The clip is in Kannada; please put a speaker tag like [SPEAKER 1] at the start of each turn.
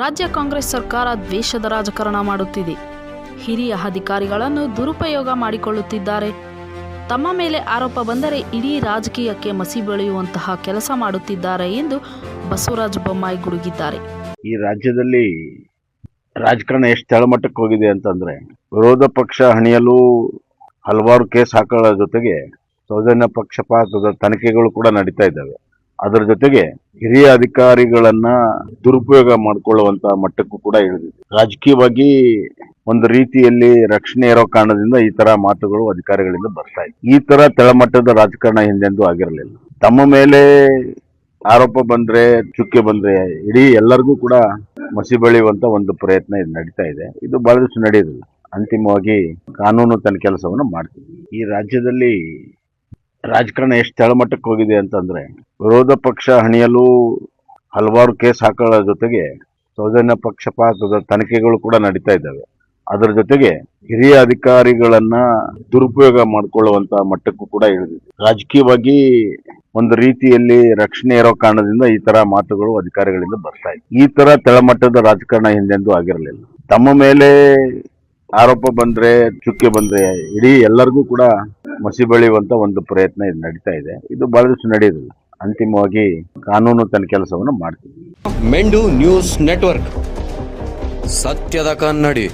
[SPEAKER 1] ರಾಜ್ಯ ಕಾಂಗ್ರೆಸ್ ಸರ್ಕಾರ ದ್ವೇಷದ ರಾಜಕಾರಣ ಮಾಡುತ್ತಿದೆ. ಹಿರಿಯ ಅಧಿಕಾರಿಗಳನ್ನು ದುರುಪಯೋಗ ಮಾಡಿಕೊಳ್ಳುತ್ತಿದ್ದಾರೆ. ತಮ್ಮ ಮೇಲೆ ಆರೋಪ ಬಂದರೆ ಇಡೀ ರಾಜಕೀಯಕ್ಕೆ ಮಸಿ ಬೆಳೆಯುವಂತಹ ಕೆಲಸ ಮಾಡುತ್ತಿದ್ದಾರೆ ಎಂದು ಬಸವರಾಜ ಬೊಮ್ಮಾಯಿ ಗುಡುಗಿದ್ದಾರೆ.
[SPEAKER 2] ಈ ರಾಜ್ಯದಲ್ಲಿ ರಾಜಕಾರಣ ಎಷ್ಟು ತಳಮಟ್ಟಕ್ಕೆ ಹೋಗಿದೆ ಅಂತಂದ್ರೆ ವಿರೋಧ ಪಕ್ಷ ಹಣಿಯಲು ಹಲವಾರು ಕೇಸ್ ಹಾಕೊಳ್ಳೋ ಜೊತೆಗೆ ಸೌಜನ್ಯ ಪಕ್ಷಪಾತದ ತನಿಖೆಗಳು ಕೂಡ ನಡೀತಾ ಇದ್ದಾವೆ. ಅದರ ಜೊತೆಗೆ ಹಿರಿಯ ಅಧಿಕಾರಿಗಳನ್ನ ದುರುಪಯೋಗ ಮಾಡಿಕೊಳ್ಳುವಂತ ಮಟ್ಟಕ್ಕೂ ಕೂಡ ಇಳಿದಿದೆ. ರಾಜಕೀಯವಾಗಿ ಒಂದು ರೀತಿಯಲ್ಲಿ ರಕ್ಷಣೆ ಇರೋ ಕಾರಣದಿಂದ ಈ ತರ ಮಾತುಗಳು ಅಧಿಕಾರಿಗಳಿಂದ ಬರ್ತಾ ಇದೆ ಈ ತರ ತಳಮಟ್ಟದ ರಾಜಕಾರಣ ಹಿಂದೆಂದೂ ಆಗಿರಲಿಲ್ಲ. ತಮ್ಮ ಮೇಲೆ ಆರೋಪ ಬಂದ್ರೆ, ಚುಕ್ಕೆ ಬಂದ್ರೆ ಇಡೀ ಎಲ್ಲರಿಗೂ ಕೂಡ ಮಸಿ ಬೆಳೆಯುವಂತ ಒಂದು ಪ್ರಯತ್ನ ಇದು ನಡೀತಾ ಇದೆ. ಇದು ಬಹಳಷ್ಟು ನಡೆಯುದಿಲ್ಲ. ಅಂತಿಮವಾಗಿ ಕಾನೂನು ತನ್ನ ಕೆಲಸವನ್ನು ಮಾಡ್ತೀವಿ ಈ ರಾಜ್ಯದಲ್ಲಿ ರಾಜಕಾರಣ ಎಷ್ಟು ತಳಮಟ್ಟಕ್ಕೆ ಹೋಗಿದೆ ಅಂತಂದ್ರೆ ವಿರೋಧ ಪಕ್ಷ ಹಣಿಯಲು ಹಲವಾರು ಕೇಸ್ ಹಾಕೊಳ್ಳೋ ಜೊತೆಗೆ ಸೌಜನ್ಯ ಪಕ್ಷಪಾತದ ತನಿಖೆಗಳು ಕೂಡ ನಡೀತಾ ಇದ್ದಾವೆ. ಅದರ ಜೊತೆಗೆ ಹಿರಿಯ ಅಧಿಕಾರಿಗಳನ್ನ ದುರುಪಯೋಗ ಮಾಡಿಕೊಳ್ಳುವಂತ ಮಟ್ಟಕ್ಕೂ ಕೂಡ ಇಳಿದಿದೆ. ರಾಜಕೀಯವಾಗಿ ಒಂದು ರೀತಿಯಲ್ಲಿ ರಕ್ಷಣೆ ಇರೋ ಕಾರಣದಿಂದ ಈ ತರ ಮಾತುಗಳು ಅಧಿಕಾರಿಗಳಿಂದ ಬರ್ತಾ ಇದೆ ಈ ತರ ತಳಮಟ್ಟದ ರಾಜಕಾರಣ ಹಿಂದೆಂದೂ ಆಗಿರಲಿಲ್ಲ. ತಮ್ಮ ಮೇಲೆ ಆರೋಪ ಬಂದ್ರೆ, ಚುಕ್ಕೆ ಬಂದ್ರೆ ಇಡೀ ಎಲ್ಲರಿಗೂ ಕೂಡ ಮಸಿ ಬೆಳೆಯುವಂತ ಒಂದು ಪ್ರಯತ್ನ ಇದು ನಡೀತಾ ಇದೆ. ಇದು ಬಹಳಷ್ಟು ನಡೆಯೋದಿಲ್ಲ. ಅಂತಿಮವಾಗಿ ಕಾನೂನು ತನ್ನ ಕೆಲಸವನ್ನು ಮಾಡ್ತೀವಿ
[SPEAKER 3] ಮೆಂಡು ನ್ಯೂಸ್ ನೆಟ್ವರ್ಕ್. ಸತ್ಯದ ಕನ್ನಡಿ.